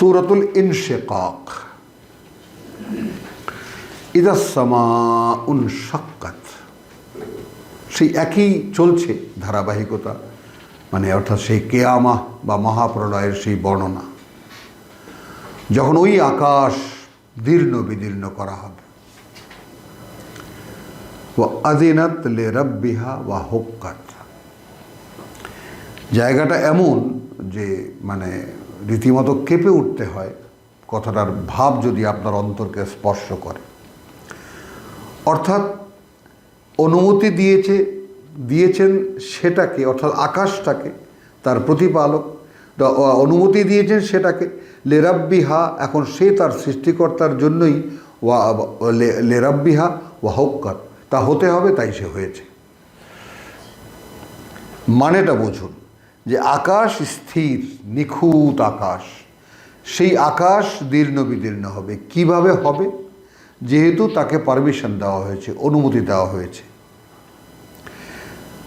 সুরতুল ইনশেকাক। ইদাসমা সেই একই চলছে ধারাবাহিকতা মানে অর্থাৎ সেই কেয়ামা বা মহাপ্রলয়ের সেই বর্ণনা। যখন ওই আকাশ দীর্ণ বিদীর্ণ করা হবে। ও আদিনাত রব্বিহা বা হোক্কাত। জায়গাটা এমন যে মানে রীতিমতো কেঁপে উঠতে হয়। কথাটার ভাব যদি আপনার অন্তরকে স্পর্শ করে। অর্থাৎ অনুমতি দিয়েছে, দিয়েছেন সেটাকে, অর্থাৎ আকাশটাকে, তার প্রতিপালক অনুমতি দিয়েছেন সেটাকে লেরাব্বিহা এখন সে তার সৃষ্টিকর্তার জন্যই, ওয়া লেরাব্বিহা ওয়া হক্কাত তা হতে হবে, তাই সে হয়েছে। মানেটা বুঝুন। যে আকাশ স্থির, নিখুঁত আকাশ। সেই আকাশ দীর্ণ বিদীর্ণ হবে। কীভাবে হবে? যেহেতু তাকে পারমিশন দেওয়া হয়েছে, অনুমতি দেওয়া হয়েছে।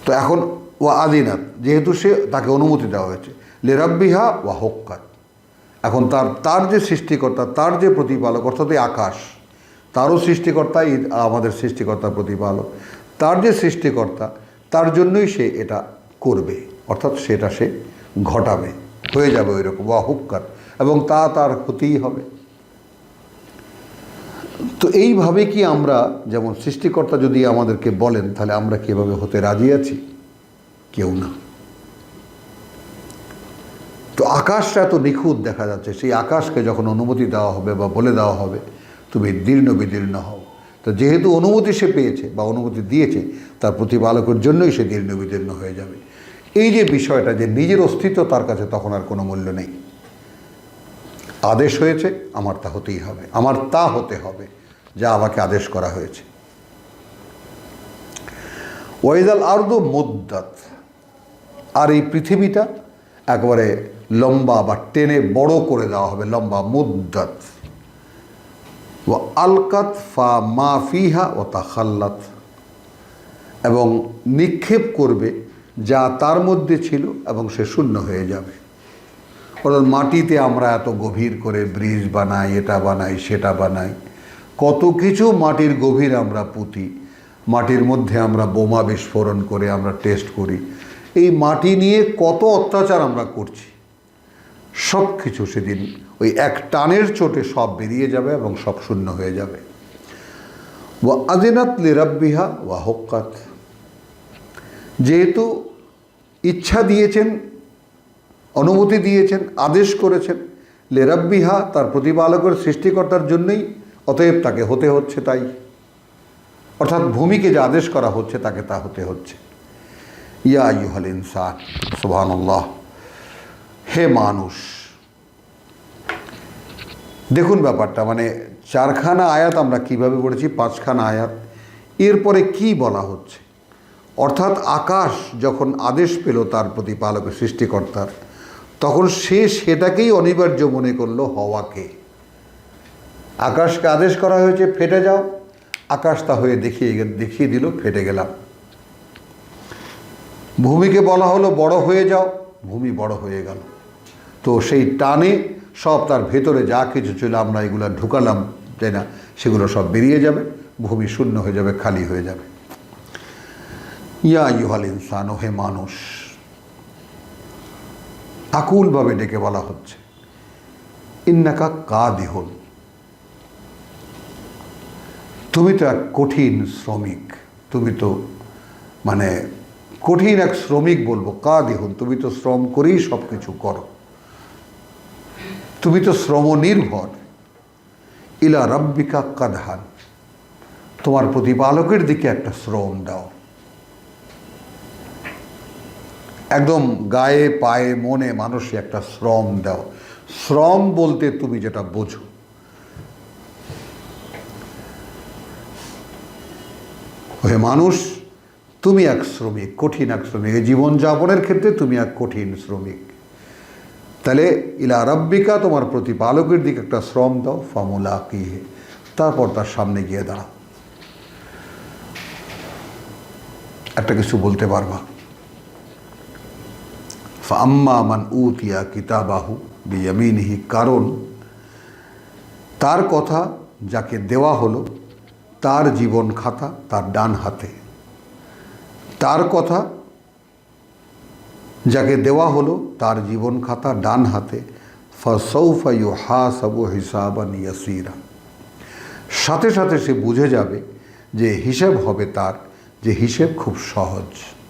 তো এখন ও আদিনাথ যেহেতু সে তাকে অনুমতি দেওয়া হয়েছে। লেরাব্বিহা ওয়া হক্কাত। এখন তার তার যে সৃষ্টিকর্তা, তার যে প্রতিপালক, অর্থাৎ এই আকাশ, তারও সৃষ্টিকর্তা আমাদের সৃষ্টিকর্তার প্রতিপালক। তার যে সৃষ্টিকর্তা, তার জন্যই সে এটা করবে। অর্থাৎ সেটা সে ঘটাবে, হয়ে যাবে ওই রকম হুক্কাত এবং তা তার হতেই হবে। তো এইভাবে কি আমরা, যেমন সৃষ্টিকর্তা যদি আমাদেরকে বলেন, তাহলে আমরা কীভাবে হতে রাজি আছি? কেউ না। তো আকাশটা এত নিখুঁত দেখা যাচ্ছে, সেই আকাশকে যখন অনুমতি দেওয়া হবে বা বলে দেওয়া হবে, তুমি দীর্ণ বিদীর্ণ হও। তো যেহেতু অনুমতি সে পেয়েছে বা অনুমতি দিয়েছে, তার প্রতিপালকের জন্যই সে দীর্ণ বিদীর্ণ হয়ে যাবে। এই যে বিষয়টা যে নিজের অস্তিত্ব তার কাছে তখন আর কোনো মূল্য নেই। আদেশ হয়েছে, আমার তা হতেই হবে। আমার তা হতে হবে, যা আমাকে আদেশ করা হয়েছে। ওয়েদাল আর্দ মুদ্দাত। আর এই পৃথিবীটা একবারে লম্বা বা টেনে বড় করে দেওয়া হবে, লম্বা, মুদ্দাত। ও আলকাত ফা মা ফিহা ও তা খাল্লাত এবং নিক্ষেপ করবে যা তার মধ্যে ছিল এবং সে শূন্য হয়ে যাবে। অর্থাৎ মাটিতে আমরা এত গভীর করে ব্রিজ বানাই, এটা বানাই, সেটা বানাই। কত কিছু মাটির গভীর আমরা পুঁতি, মাটির মধ্যে আমরা বোমা বিস্ফোরণ করে আমরা টেস্ট করি। এই মাটি নিয়ে কত অত্যাচার আমরা করছি। সব কিছু সেদিন ওই এক টানের চোটে সব বেরিয়ে যাবে এবং সব শূন্য হয়ে যাবে। ওয়া আদিনাত লিরাব্বিহা ওয়া হক্কাত। যেহেতু ইচ্ছা দিয়েছেন, অনুমতি দিয়েছেন, আদেশ করেছেন লেরাব্বিহা তার প্রতিপালকের সৃষ্টিকর্তার জন্যই, অতএব তাকে হতে হচ্ছে তাই। অর্থাৎ ভূমিকে যে আদেশ করা হচ্ছে, তাকে তা হতে হচ্ছে। ইয়া ইউহাল ইনসান, সুবহানাল্লাহ। হে মানুষ, দেখুন ব্যাপারটা মানে চারখানা আয়াত আমরা কীভাবে পড়েছি, পাঁচখানা আয়াত, এরপরে কি বলা হচ্ছে? অর্থাৎ আকাশ যখন আদেশ পেল তার প্রতিপালকের সৃষ্টিকর্তার, তখন সে সেটাকেই অনিবার্য মনে করল হওয়াকে। আকাশকে আদেশ করা হয়েছে, ফেটে যাও। আকাশ তা হয়ে দেখিয়ে দেখিয়ে দিল, ফেটে গেলাম। ভূমিকে বলা হলো, বড় হয়ে যাও। ভূমি বড় হয়ে গেল। তো সেই টানে সব তার ভেতরে যা কিছু ছিল, আমরা এগুলো ঢুকালাম, তাই না? সেগুলো সব বেরিয়ে যাবে। ভূমি শূন্য হয়ে যাবে, খালি হয়ে যাবে। ইয়া ইউহাল ইনসান ও হে মানুষ। আকুলভাবে ডেকে বলা হচ্ছে। ইন্নাকা কা দেহন তুমি তো এক কঠিন শ্রমিক। তুমি তো মানে কঠিন এক শ্রমিক বলব কা দেহন তুমি তো শ্রম করেই সব কিছু করো। তুমি তো শ্রম নির্ভর ইলা রব্বিকা কাদহান। তোমার প্রতিপালকের দিকে একটা শ্রম দাও। একদম গায়ে, পায়ে, মনে মানুষে একটা শ্রম দাও। শ্রম বলতে তুমি যেটা বোঝো। হে মানুষ, তুমি এক শ্রমিক, কঠিন এক শ্রমিক। এই জীবনযাপনের ক্ষেত্রে তুমি এক কঠিন শ্রমিক। তাহলে ইলা রব্বিকা, তোমার প্রতিপালকের দিকে একটা শ্রম দাও, ফামুলা কি তারপর তার সামনে গিয়ে দাঁড়াও। একটা কিছু বলতে পারবা? আম্মা মান উতিয়া কিতাবাহু বিয়ামিনহি কারণ তার কথা যাকে দেওয়া হলো, তার জীবন খাতা তার ডান হাতে। তার কথা যাকে দেওয়া হলো, তার জীবন খাতা ডান হাতে। ফসৌফা ইউ হা সাবু হিসাবান ইয়াসিরা। সাথে সাথে সে বুঝে যাবে যে হিসেব হবে তার, যে হিসেব খুব সহজ।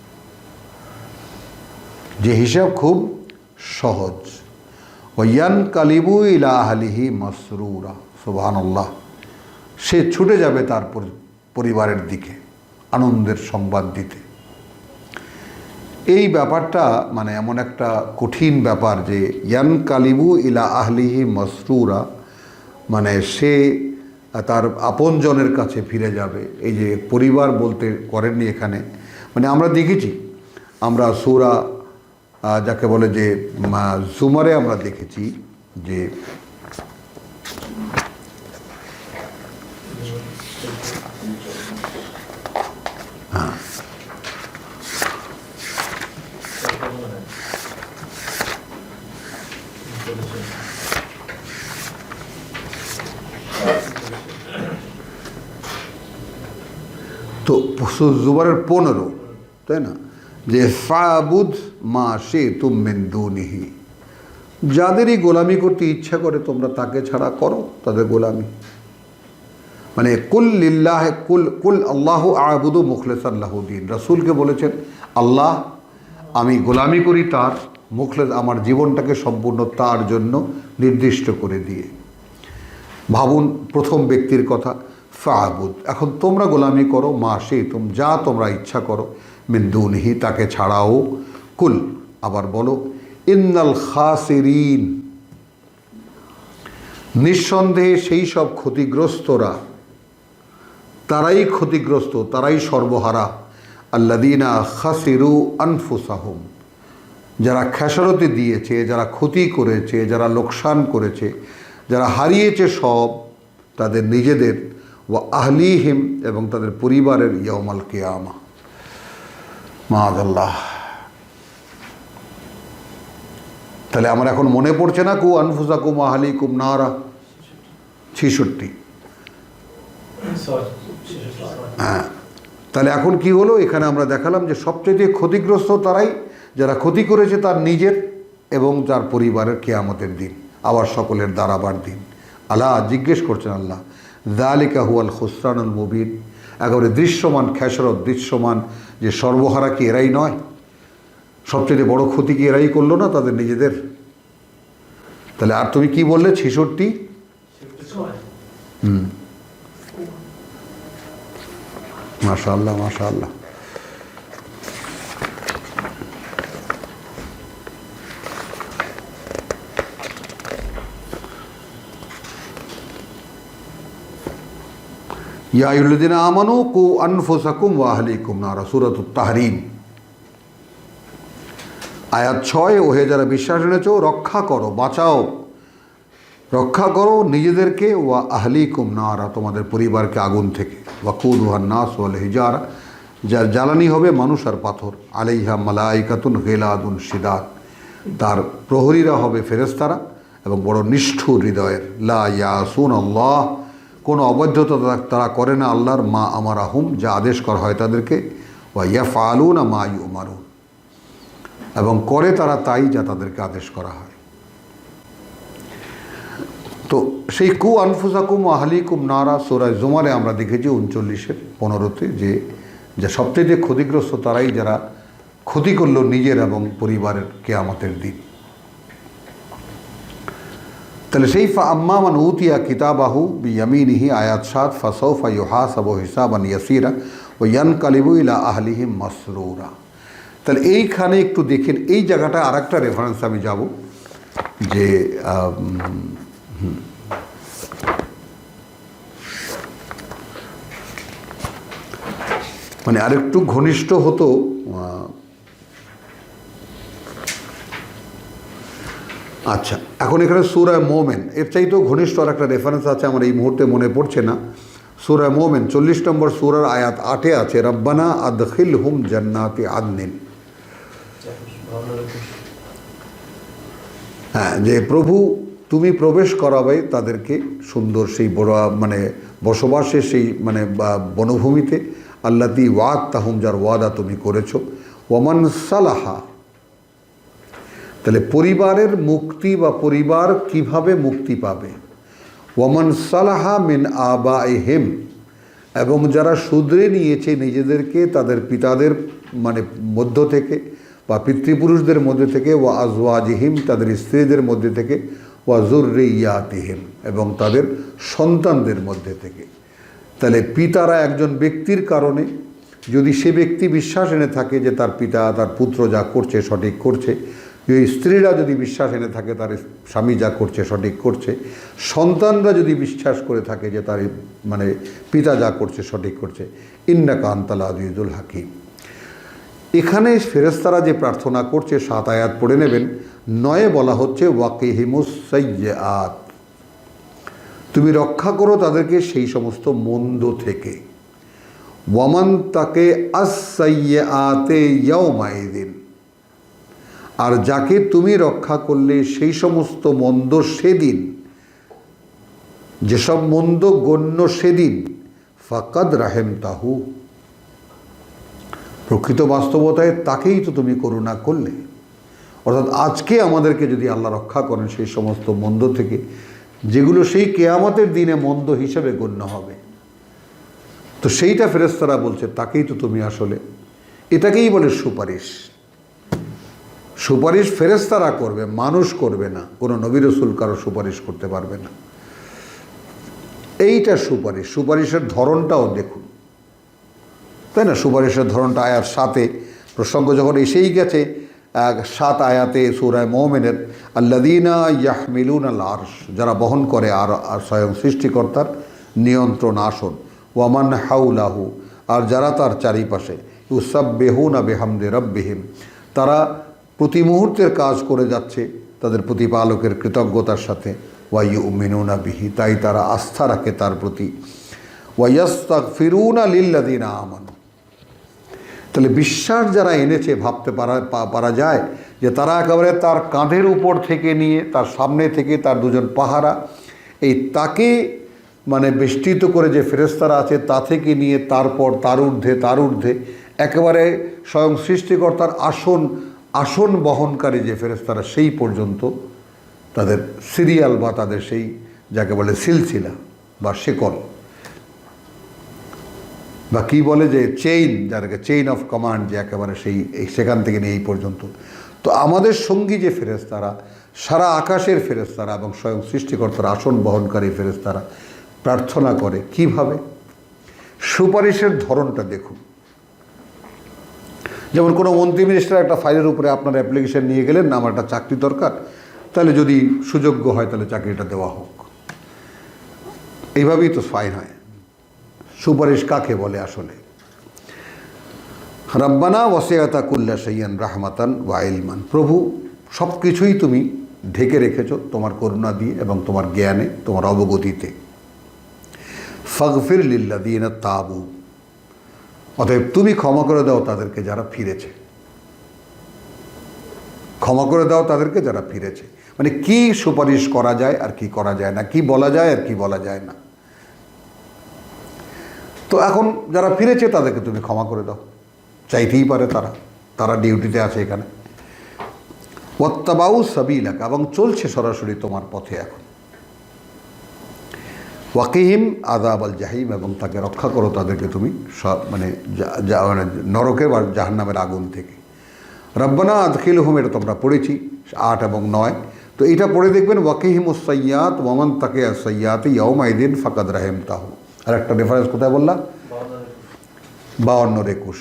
যে হিসাব খুব সহজ। ওয়ান কালিবু ইলা আহলিহি মসরুরা সুবহান আল্লাহ সে ছুটে যাবে তার পরিবারের দিকে আনন্দের সংবাদ দিতে। এই ব্যাপারটা মানে এমন একটা কঠিন ব্যাপার যে ইয়ান কালিবু ইলা আহলিহি মসরুরা মানে সে তার আপনজনের কাছে ফিরে যাবে। এই যে পরিবার বলতে করেননি এখানে। মানে আমরা দেখেছি, আমরা সুরা যাকে বলে যে জুমারে আমরা দেখেছি যে তো জুবারের পনেরো তাই না? যে ফাবুদ মা সে তুমেন দুনিহি। যাদেরই গোলামি করতে ইচ্ছা করে তোমরা তাকে ছাড়া করো, তাদের গোলামি। মানে কুল লিল্লাহ, কুল কুল আল্লাহ আবুদু মুখলেস আল্লাহুদ্দিন রসুলকে বলেছেন, আল্লাহ, আমি গোলামি করি তার মুখলেস আমার জীবনটাকে সম্পূর্ণ তার জন্য নির্দিষ্ট করে দিয়ে। ভাবুন, প্রথম ব্যক্তির কথা ফাবুদ এখন তোমরা গোলামি করো, মা সে তুম যা তোমরা ইচ্ছা করো মিন্দুনহি তাকে ছাড়াও কুল, আবার বলো, ইন্নাল খাসিরিন। নিঃসন্দেহে সেই সব ক্ষতিগ্রস্তরা, তারাই ক্ষতিগ্রস্ত, তারাই সর্বহারা। আল্লাদিনা খাসিরু আনফুসাহুম, যারা খেসারতি দিয়েছে, যারা ক্ষতি করেছে, যারা লোকসান করেছে, যারা হারিয়েছে সব, তাদের নিজেদের ও আহলিহিম এবং তাদের পরিবারের ইয়মাল কেয়ামা। মাহাদাল্লাহ তাহলে আমার এখন মনে পড়ছে না কু আনফুসা কুম আহলি কুম নারা? ছিষট্টি। হ্যাঁ। তাহলে এখন কি হলো? এখানে আমরা দেখালাম যে সবচেয়ে ক্ষতিগ্রস্ত তারাই, যারা ক্ষতি করেছে তার নিজের এবং তার পরিবারের কেয়ামতের দিন, আবার সকলের দাঁড়াবার দিন। আল্লাহ জিজ্ঞেস করছেন আল্লাহ, দালিকা হুয়াল খুসরানুল মুবিন? একেবারে দৃশ্যমান, খেসরত দৃশ্যমান যে সর্বহারা কি এরাই নয়? সবচেয়ে বড় ক্ষতি কি এরাই করল না তাদের নিজেদের? তাহলে আর তুমি কি বললে? ছেষট্টি? হুম। মাশা আল্লাহ মাশা আল্লাহ ইয়াউল্দিন আমানু কু আনফুসাকুম ওয়াহলিকুম নারা সুরত তাহরিম আয়াত ছয়, ওহে যারা বিশ্বাস এনেছ, রক্ষা করো, বাঁচাও। রক্ষা করো নিজেদেরকে, ওয়া আহলিকুম নারা, তোমাদের পরিবারকে আগুন থেকে। ওয়াকুদ ওয়ান নাস ওয়াল হিজারা, যার জ্বালানি হবে মানুষ আর পাথর। আলাইহা মালাইকাতুন গেলাদুন সিদাত তার প্রহরীরা হবে ফেরেস্তারা এবং বড় নিষ্ঠুর হৃদয়ের। লা ইয়াসুন আল্লাহ কোনো অবৈধতা তারা- তারা করে না আল্লাহর মা আমার আহুম যা আদেশ করা হয় তাদেরকে। ওয়া ইয়া ফালুন মা ইউ মারুন এবং করে তারা তাই যা তাদেরকে আদেশ করা হয়। তো সেই কু আনফুসাকুম আহলিকুম নারা সোরায় জুমারে আমরা দেখেছি উনচল্লিশের পনেরোতে যে যে সবচেয়ে ক্ষতিগ্রস্ত তারাই যারা ক্ষতি করল নিজের এবং পরিবারের কেয়ামতের দিন। তাহলে সেই ফা আম্মামান উতিয়া কিতাবাহু ইয়ামিনিহি আয়াত সাত ফাসৌফা ইউহাসাবু হিসাবান ইয়াসিরা ও ইয়ান কালিবু ইলা আহলিহি মাসরুরা। তাহলে এইখানে একটু দেখেন, এই জায়গাটা আর একটা রেফারেন্স আমি যাব, যে। মানে আরেকটু ঘনিষ্ঠ হতো আচ্ছা এখন এখানে সুরায় মোমেন, এর চাইতেও ঘনিষ্ঠ আর একটা রেফারেন্স আছে, আমার এই মুহূর্তে মনে পড়ছে না সুরায় মোমেন, চল্লিশ নম্বর সুরার আয়াত আটে আছে, রব্বানা আদখিল হুম জান্নাতে আদনিন হ্যাঁ যে প্রভু, তুমি প্রবেশ করাবে তাদেরকে সুন্দর সেই বড় মানে বসবাসের সেই মানে বনভূমিতে। আল্লাতি ওয়াদ তাহুম যার ওয়াদা তুমি করেছ। ওমান সালাহা। তাহলে পরিবারের মুক্তি বা পরিবার কীভাবে মুক্তি পাবে? ওমান সালাহা মিন আবা হেম এবং যারা শুধরে নিয়েছে নিজেদেরকে, তাদের পিতাদের মানে মধ্য থেকে বা পিতৃপুরুষদের মধ্যে থেকে ও আজওয়াজিহিম, তাদের স্ত্রীদের মধ্যে থেকে, ওয়া জুরিয়াতিহিম এবং তাদের সন্তানদের মধ্যে থেকে। তাহলে পিতারা একজন ব্যক্তির কারণে যদি সে ব্যক্তি বিশ্বাস এনে থাকে যে তার পিতা, তার পুত্র যা করছে সঠিক করছে, যদি স্ত্রীরা যদি বিশ্বাস এনে থাকে তার স্বামী যা করছে সঠিক করছে, সন্তানরা যদি বিশ্বাস করে থাকে যে তার মানে পিতা যা করছে সঠিক করছে ইন্না কান্তালা আজিজুল হাকিম। এখানে ফেরেস্তারা যে প্রার্থনা করছে সাত আয়াত পড়ে নেবেন, নয়ে বলা হচ্ছে, ওয়াকিহিমুস আত তুমি রক্ষা করো তাদেরকে সেই সমস্ত মন্দ থেকে। ওয়ামান তাকে আসাইয়ে আতে ইয়ৌমাইদিন আর যাকে তুমি রক্ষা করলে সেই সমস্ত মন্দ সেদিন, যেসব মন্দ গণ্য সেদিন, ফাকাদ রাহেম তাহু প্রকৃত বাস্তবতায় তাকেই তো তুমি করুণা করলে। অর্থাৎ আজকে আমাদেরকে যদি আল্লাহ রক্ষা করেন সেই সমস্ত মন্দ থেকে, যেগুলো সেই কেয়ামতের দিনে মন্দ হিসেবে গণ্য হবে। তো সেইটা ফেরেস্তারা বলছে, তাকেই তো তুমি আসলে। এটাকেই বলে সুপারিশ। সুপারিশ ফেরেস্তারা করবে, মানুষ করবে না। কোনো নবী রসুল কারও সুপারিশ করতে পারবে না। এইটা সুপারিশ। সুপারিশের ধরনটাও দেখুন। তাই না? সুপারিশের ধরনটা আয়াত সাথে প্রসঙ্গ যখন এসেই গেছে সাত আয়াতে সুরায় মোমেনের আল্লাদিনা ইয়াহমিলুন আল আরশ যারা বহন করে আর স্বয়ং সৃষ্টিকর্তার নিয়ন্ত্রণ আসন, ওয়ামান হাউলাহু আর যারা তার চারিপাশে ইউসাব বেহুনা বেহামদে রব্বিহিম, তারা প্রতি মুহূর্তের কাজ করে যাচ্ছে তাদের প্রতিপালকের কৃতজ্ঞতার সাথে ওয়াইউ মিনুনা বিহি, তাই তারা আস্থা রাখে তার প্রতি। ওয়াইয়াস্তাক ফিরুনা লিল্লাদিনা আমানু তাহলে বিশ্বাস যারা এনেছে, ভাবতে পারা পারা যায় যে তারা একেবারে তার কাঁধের উপর থেকে নিয়ে, তার সামনে থেকে তার দুজন পাহারা, এই তাকে মানে বেষ্টিত করে যে ফেরেস্তারা আছে, তা থেকে নিয়ে তারপর তার ঊর্ধ্বে তার ঊর্ধ্বে একেবারে স্বয়ং সৃষ্টিকর্তার আসন আসন বহনকারী যে ফেরেস্তারা সেই পর্যন্ত তাদের সিরিয়াল বা তাদের সেই যাকে বলে সিলসিলা বা শেকল। বা কি বলে যে চেইন যাকে চেইন অফ কমান্ড যে একেবারে সেই সেখান থেকে নিয়ে এই পর্যন্ত। তো আমাদের সঙ্গী যে ফেরেস্তারা সারা আকাশের ফেরেস্তারা এবং স্বয়ং সৃষ্টিকর্তার আসন বহনকারী ফেরেস্তারা প্রার্থনা করে। কীভাবে? সুপারিশের ধরনটা দেখুন। যেমন কোনো মন্ত্রী মিনিস্টার একটা ফাইলের উপরে আপনার অ্যাপ্লিকেশন নিয়ে গেলেন আমার একটা চাকরি দরকার, তাহলে যদি সুযোগ্য হয় তাহলে চাকরিটা দেওয়া হোক। এইভাবেই তো ফাইন হয়। সুপারিশ কাকে বলে আসলে? রব্বানা ওয়াসিয়াতা কুল্লা সৈয়ান রাহমাতান ওয়াইলমান প্রভু সব কিছুই তুমি ঢেকে রেখেছো তোমার করুণা দিয়ে এবং তোমার জ্ঞানে, তোমার অবগতিতে। ফগফির লিল্লাদিন তাবু অতএব তুমি ক্ষমা করে দাও তাদেরকে যারা ফিরেছে। ক্ষমা করে দাও তাদেরকে যারা ফিরেছে। মানে কি সুপারিশ করা যায় আর কি করা যায় না? কি বলা যায় আর কি বলা যায় না? তো এখন যারা ফিরেছে তাদেরকে তুমি ক্ষমা করে দাও। চাইতেই পারে তারা। তারা ডিউটিতে আছে এখানে। ওয়াত্তাবাউ সাবিলাক, এবং চলছে সরাসরি তোমার পথে এখন। ওয়াকিহিম আদাব আল জাহিম, এবং তাকে রক্ষা করো তাদেরকে তুমি সব মানে মানে নরকের বা জাহান্নামের আগুন থেকে। রব্বানা আদখিল হুম এটা তোমরা পড়েছি, আট এবং নয়। তো এটা পড়ে দেখবেন ওয়াকিহিম ও সৈয়াত ওয়ামান তাকে সৈয়াত ইয়মাইদিন ফাকাদ রাহেম তাহু আর একটা রেফারেন্স কোথায় বললাম বাউন্নর একুশ।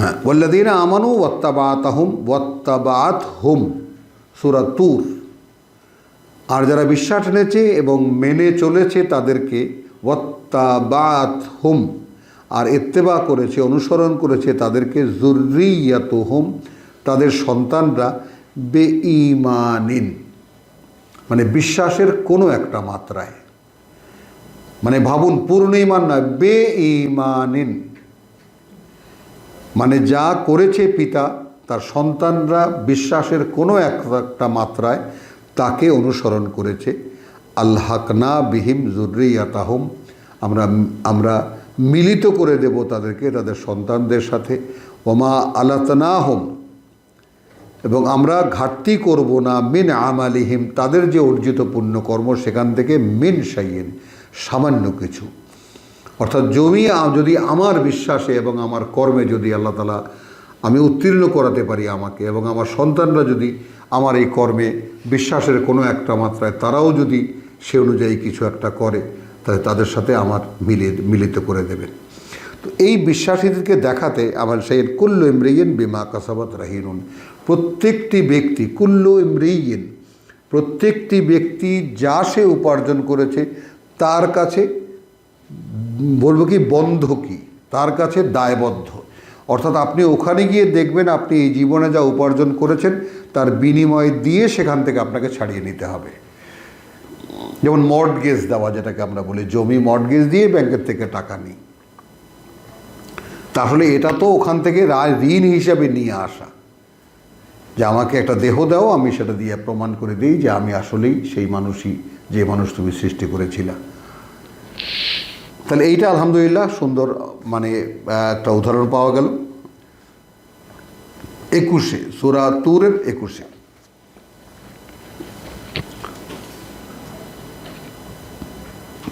হ্যাঁ ওল্লাদিনা আমানু ওয়াত্তাবাত হুম ওয়াত্তাবাত হুম সুরা তুর। আর যারা বিশ্বাস এনেছে এবং মেনে চলেছে তাদেরকে ওয়াত্তাবাত হুম আর ইত্তেবা করেছে, অনুসরণ করেছে তাদেরকে জুরিয়াত হুম তাদের সন্তানরা বে ইমানিন মানে বিশ্বাসের কোনো একটা মাত্রায়। মানে ভাবুন, পূর্ণ ইমান নয় বে ইমানিন মানে যা করেছে পিতা, তার সন্তানরা বিশ্বাসের কোনো একটা মাত্রায় তাকে অনুসরণ করেছে। আল্লাহকনা বিহিম জুরিয়াতাহম আমরা আমরা মিলিত করে দেব তাদেরকে, তাদের সন্তানদের সাথে। ওমা আলাতনাহম। এবং আমরা ঘাটতি করব না, মিন আমালিহিম, তাদের যে অর্জিত পুণ্যকর্ম সেখান থেকে, মিন সাইয়েন সামান্য কিছু। অর্থাৎ জমি যদি আমার বিশ্বাসে এবং আমার কর্মে যদি আল্লাহ তালা আমি উত্তীর্ণ করাতে পারি আমাকে এবং আমার সন্তানরা যদি আমার এই কর্মে বিশ্বাসের কোনো একটা মাত্রায়, তারাও যদি সে অনুযায়ী কিছু একটা করে তাদের সাথে আমার মিলে, মিলিত করে দেবেন। তো এই বিশ্বাসীদেরকে দেখাতে আমার সেই কুল্লু ইমরিয়েন বিমা কাসাবাত রাহিনুন। প্রত্যেকটি ব্যক্তি, কুল্লু ইমরিয়েন প্রত্যেকটি ব্যক্তি যা সে উপার্জন করেছে, তার কাছে বলব কি, বন্ধ কি? তার কাছে দায়বদ্ধ। অর্থাৎ আপনি ওখানে গিয়ে দেখবেন আপনি এই জীবনে যা উপার্জন করেছেন, তার বিনিময় দিয়ে সেখান থেকে আপনাকে ছাড়িয়ে নিতে হবে। যেমন মর্টগেজ দেওয়া, যেটাকে আমরা বলি জমি মর্টগেজ দিয়ে ব্যাংকের থেকে টাকা নিই। তাহলে এটা তো ওখান থেকে ঋণ হিসাবে নিয়ে আসা। যে আমাকে একটা দেহ দাও, আমি সেটা দিয়ে প্রমাণ করে দিই যে আমি আসলেই সেই মানুষই, যে মানুষ তুমি সৃষ্টি করেছিলা। তাহলে এইটা আলহামদুলিল্লাহ সুন্দর মানে একটা উদাহরণ পাওয়া গেল। একুশে, সুরা তুরের একুশে।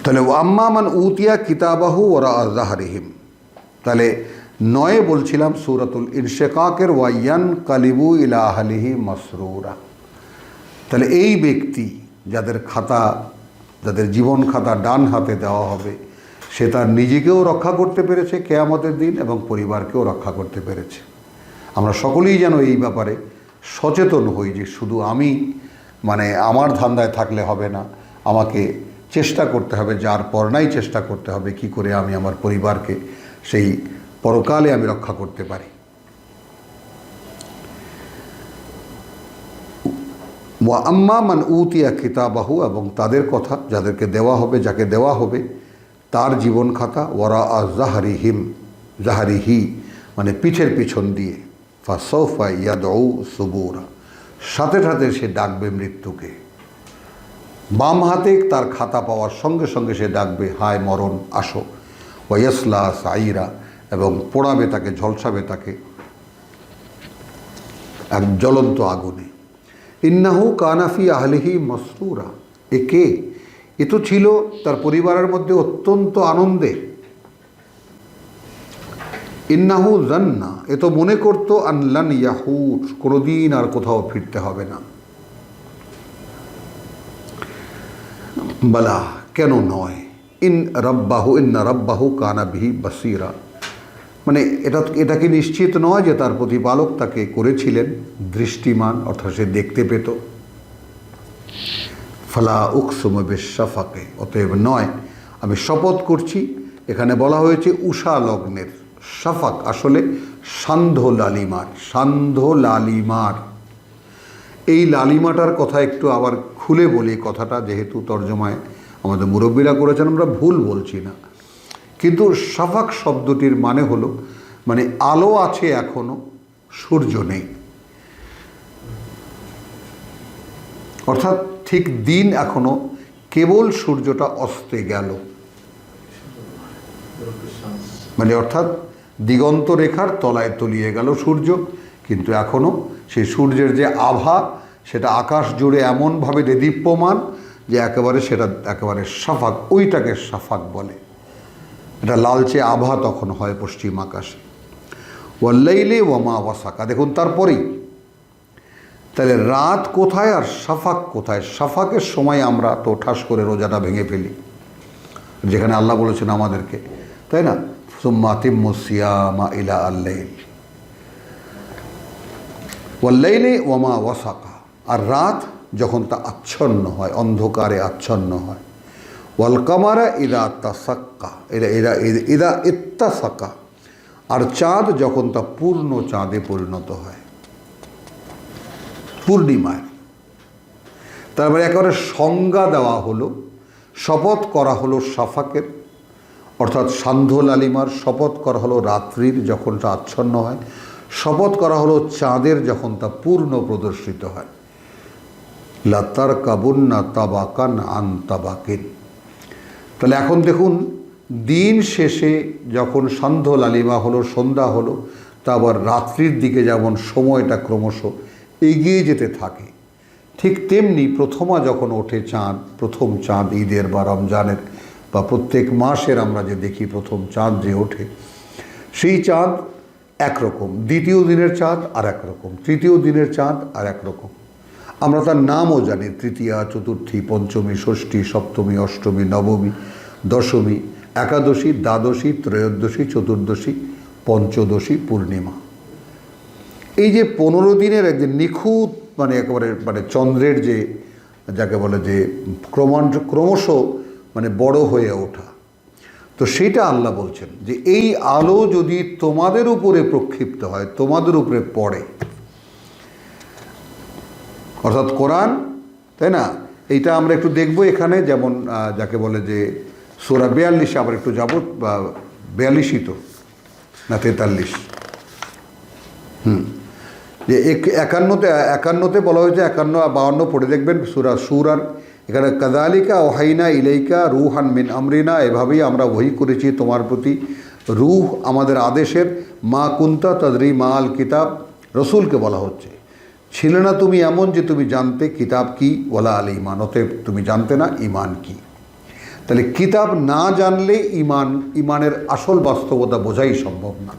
তাহলে আম্মা মান উতিয়া কিতাবাহু ওরা আজাহারিহিম। তাহলে নয়ে বলছিলাম সুরাতুল ইরশেকাকের ওয়াইয়ান কালিবু ইলাহালিহি মসরুরা। তাহলে এই ব্যক্তি যাদের খাতা, যাদের জীবন খাতা ডান হাতে দেওয়া হবে, সে তার নিজেকেও রক্ষা করতে পেরেছে কেয়ামতের দিন এবং পরিবারকেও রক্ষা করতে পেরেছে। আমরা সকলেই যেন এই ব্যাপারে সচেতন হই যে শুধু আমি মানে আমার ধান্দায় থাকলে হবে না, আমাকে চেষ্টা করতে হবে, যার পরনাই চেষ্টা করতে হবে, কি করে আমি আমার পরিবারকে সেই পরকালে আমি রক্ষা করতে পারি। আম্মা মান উতিয়া কিতাবাহু, এবং তাদের কথা যাদেরকে দেওয়া হবে, যাকে দেওয়া হবে, তার জীবন খাতা ওরা আ জাহারিহিম, জাহারিহি মানে পিঠের পিছন দিয়ে ফাসৌফা ইয়াদৌ সুবুরা, সাথে সাথে সে ডাকবে মৃত্যুকে। বাম হাতে তার খাতা পাওয়ার সঙ্গে সঙ্গে সে ডাকবে, হায় মরণ, আসো। ওয়াইসলা সাইরা এবং পোড়াবে তাকে, ঝলসাবে তাকে এক জ্বলন্ত আগুনে। ইন্নাহু কানাফি আহলিহি মসরুরা। এ কে? এ তো ছিল তার পরিবারের মধ্যে অত্যন্ত আনন্দে ইন্নাহু জান্না। এ তো মনে করতো আনলান ইয়াহুর কোনোদিন আর কোথাও ফিরতে হবে না। বলা, কেন নয়? ইন রব্বাহু, ইন্না রব্বাহু কানা বিহি বাসিরা। মানে এটা এটা কি নিশ্চিত নয় যে তার প্রতিপালক তাকে করেছিলেন? দৃষ্টিমান, অর্থাৎ সে দেখতে পেত। ফালা উকসুম বেশাফাকে অতএব নয়, আমি শপথ করছি, এখানে বলা হয়েছে উষা লগ্নের শাফাক আসলে সান্ধ্য লালিমার সান্ধ্য লালিমার। এই লালিমাটার কথা একটু আবার খুলে বলি, কথাটা যেহেতু তর্জমায় আমাদের মুরব্বীরা করেছেন, আমরা ভুল বলছি না। কিন্তু সাফাক শব্দটির মানে হলো মানে আলো আছে এখনও, সূর্য নেই। অর্থাৎ ঠিক দিন এখনও, কেবল সূর্যটা অস্তে গেল। মানে অর্থাৎ দিগন্ত রেখার তলায় তলিয়ে গেল সূর্য, কিন্তু এখনও সেই সূর্যের যে আভা সেটা আকাশ জুড়ে এমনভাবে দেদীপ্যমান যে একেবারে সেটা একেবারে সাফাক ওইটাকে সাফাক বলে। এটা লালচে আভা তখন হয় পশ্চিম আকাশে। ওয়াল্লাইলে ওয়ামা ওয়াসাকা। দেখুন, তারপরেই। তাহলে রাত কোথায় আর সাফাক কোথায়? সাফাকের সময় আমরা তো ঠাস করে রোজাটা ভেঙে ফেলি। যেখানে আল্লাহ বলেছেন আমাদেরকে, তাই না? সুম্মা ইলা আল্লাইল। ওয়াল্লাইলে ওয়ামা ওয়াসাকা। আর রাত যখন তা আচ্ছন্ন হয়, অন্ধকারে আচ্ছন্ন হয়। ওয়াল কামারা ইদা তাসাক্কা, এরা এরা, ইদা ইত্তাসাক্কা আর চাঁদ যখন তা পূর্ণ চাঁদে পরিণত হয়। পূর্ণিমায়। তারপরে একেবারে সংজ্ঞা দেওয়া হলো, শপথ করা হলো সাফাকের, অর্থাৎ সান্ধ্য লালিমার শপথ করা হলো রাত্রির যখন তা আচ্ছন্ন হয়, শপথ করা হলো চাঁদের যখন তা পূর্ণ প্রদর্শিত হয়। লাতার কাবুন্না তাবাকান আন তাবাকিন। তাহলে এখন দেখুন, দিন শেষে যখন সান্ধ্য লালিমা হলো, সন্ধ্যা হলো, তা আবার রাত্রির দিকে যেমন সময়টা ক্রমশ এগিয়ে যেতে থাকে, ঠিক তেমনি প্রথমা যখন ওঠে চাঁদ, প্রথম চাঁদ ঈদের বা রমজানের বা প্রত্যেক মাসের আমরা যে দেখি প্রথম চাঁদ যে ওঠে, সেই চাঁদ একরকম, দ্বিতীয় দিনের চাঁদ আর একরকম, তৃতীয় দিনের চাঁদ আর এক রকম আমরা তার নামও জানি, তৃতীয়া, চতুর্থী, পঞ্চমী, ষষ্ঠী, সপ্তমী, অষ্টমী, নবমী, দশমী, একাদশী, দ্বাদশী, ত্রয়োদশী, চতুর্দশী, পঞ্চদশী, পূর্ণিমা। এই যে পনেরো দিনের এক যে নিখুঁত মানে একেবারে মানে চন্দ্রের যে, যাকে বলে যে, ক্রমান, ক্রমশ মানে বড় হয়ে ওঠা। তো সেটা আল্লাহ বলছেন যে, এই আলো যদি তোমাদের উপরে প্রক্ষিপ্ত হয়, তোমাদের উপরে পড়ে অর্থাৎ কোরআন, তাই না? এইটা আমরা একটু দেখব এখানে, যেমন যাকে বলে যে সোরা বেয়াল্লিশে আবার একটু যাব, বা বিয়াল্লিশই তো, না তেতাল্লিশ। হুম। যে এক- একান্নতে একান্নতে বলা হয়েছে, একান্ন আর বাউন্ন পড়ে দেখবেন, সুরা সুরার, এখানে কাদালিকা ওহাইনা ইলাইকা রুহান মিন আমরিনা, এভাবেই আমরা ওহি করেছি তোমার প্রতি। রুহ আমাদের আদেশের, মা কুন্তা তাদরি মা আল কিতাব, রসুলকে বলা হচ্ছে। ছিলে না তুমি এমন যে তুমি জানতে কিতাব কি? ওলা আল ইমান অতএব তুমি জানতে না ইমান কি? তাহলে কিতাব না জানলে ইমান ইমানের আসল বাস্তবতা বোঝাই সম্ভব না।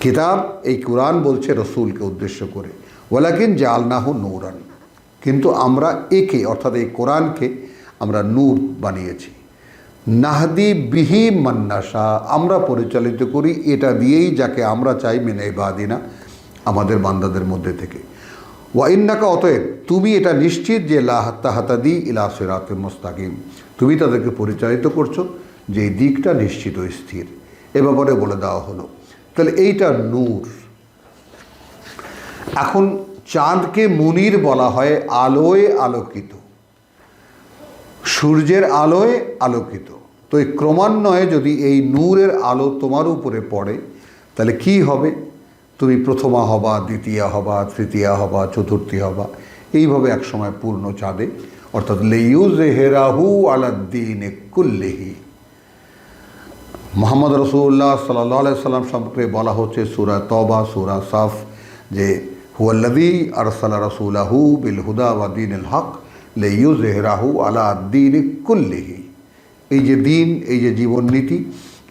কিতাব এই কোরআন বলছে রসুলকে উদ্দেশ্য করে। ওলাকিন জালনাহ নূরান। কিন্তু আমরা একে, অর্থাৎ এই কোরআনকে আমরা নূর বানিয়েছি। নাহদি বিহি মান্নাসা আমরা পরিচালিত করি এটা দিয়েই যাকে আমরা চাই মেনে বাদিনা আমাদের বান্দাদের মধ্যে থেকে। ওয়াইন্নাকা অতএব, তুমি এটা নিশ্চিত যে লাহাত্তাহাতাদি ইলা সিরাতে মুস্তাকিম। তুমি তাদেরকে পরিচালিত করছ, যে এই দিকটা নিশ্চিত স্থির। এ ব্যাপারে বলে দেওয়া হলো। তাহলে এইটা নূর। এখন চাঁদকে মুনির বলা হয় আলোয় আলোকিত। সূর্যের আলোয় আলোকিত। তো এই ক্রমান্বয়ে যদি এই নূরের আলো তোমার উপরে পড়ে, তাহলে কি হবে? তুমি প্রথমা হবা, দ্বিতীয়া হবা, তৃতীয়া হবা, চতুর্থী হবা। এইভাবে একসময় পূর্ণ চাঁদে, অর্থাৎ লেইউজ হেরাহু আলাদ্দিন কুল্লিহি। মোহাম্মদ রসুল্লাহ সাল্লাহ সাল্লাম সম্পর্কে বলা হচ্ছে সুরা তবা সুরা সাফ, যে হুয়াল্লাদি আরসালা রসুলাহু বিল হুদা ওয়াদিন আল হক লেইউজ হেরাহু আলা দিন কুল্লিহি। এই যে দিন, এই যে জীবন নীতি,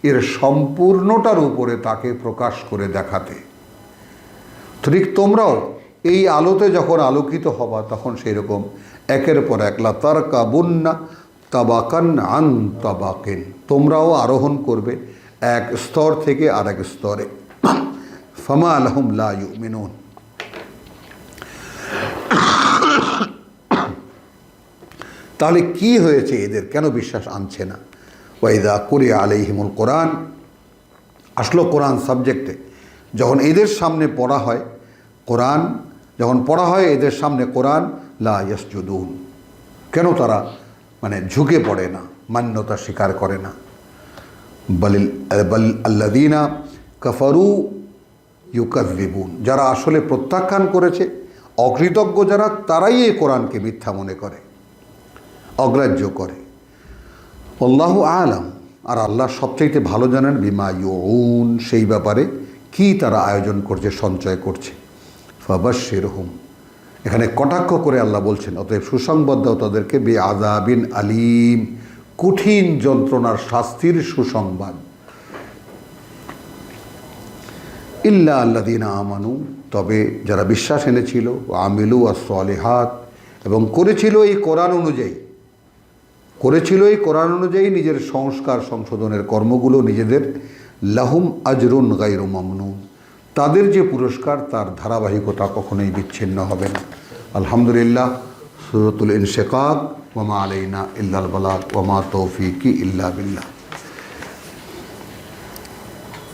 এর সম্পূর্ণটার উপরে তাকে প্রকাশ করে দেখাতে। ঠিক তোমরাও এই আলোতে যখন আলোকিত হবা, তখন সেই রকম একের পর এক লাতার কাবুন্না তাবাকান আন তাবাকেন। তোমরাও আরোহণ করবে এক স্তর থেকে আর এক স্তরে। ফামা আলহম লা ইউমিনুন। তাহলে কি হয়েছে এদের? কেন বিশ্বাস আনছে না? ওয়াইদা করে আলাইহিমুল কোরআন। আসলো কোরআন সাবজেক্টে। যখন এদের সামনে পড়া হয় কোরআন, যখন পড়া হয় এদের সামনে কোরআন, লা ইয়াসজুদুন। কেন তারা মানে ঝুঁকে পড়ে না, মান্যতা স্বীকার করে না? বলিল বল আল্লাদিনা কাফারু ইউকাজরিবুন যারা আসলে প্রত্যাখ্যান করেছে, অকৃতজ্ঞ যারা, তারাই এই কোরআনকে মিথ্যা মনে করে, অগ্রাহ্য করে। আল্লাহ আলাম। আর আল্লাহ সবচাইতে ভালো জানেন বিমা ইউন সেই ব্যাপারে কি তারা আয়োজন করছে, সঞ্চয় করছে। ফাবাসের হুম এখানে কটাক্ষ করে আল্লাহ বলছেন, অতএব সুসংবাদ দাও তাদেরকে বে আজাবিন আলিম, কঠিন যন্ত্রণার শাস্তির সুসংবাদ। ইল্লা আল্লাদিনা আমানু, তবে যারা বিশ্বাস এনেছিল আমিলু আর সলেহাত, এবং করেছিল এই কোরআন অনুযায়ী, করেছিল এই কোরআন অনুযায়ী নিজের সংস্কার সংশোধনের কর্মগুলো নিজেদের, লাহুম আজরুন গাইরু মামনুন। তাদের যে পুরস্কার, তার ধারাবাহিকতা কখনোই বিচ্ছিন্ন হবে না। আলহামদুলিল্লাহ, সুরতুল ইনশেকাক ওমা আলাইনা ইল্লাল বালাক ওমা তৌফিকি ইল্লা বিল্লাহ।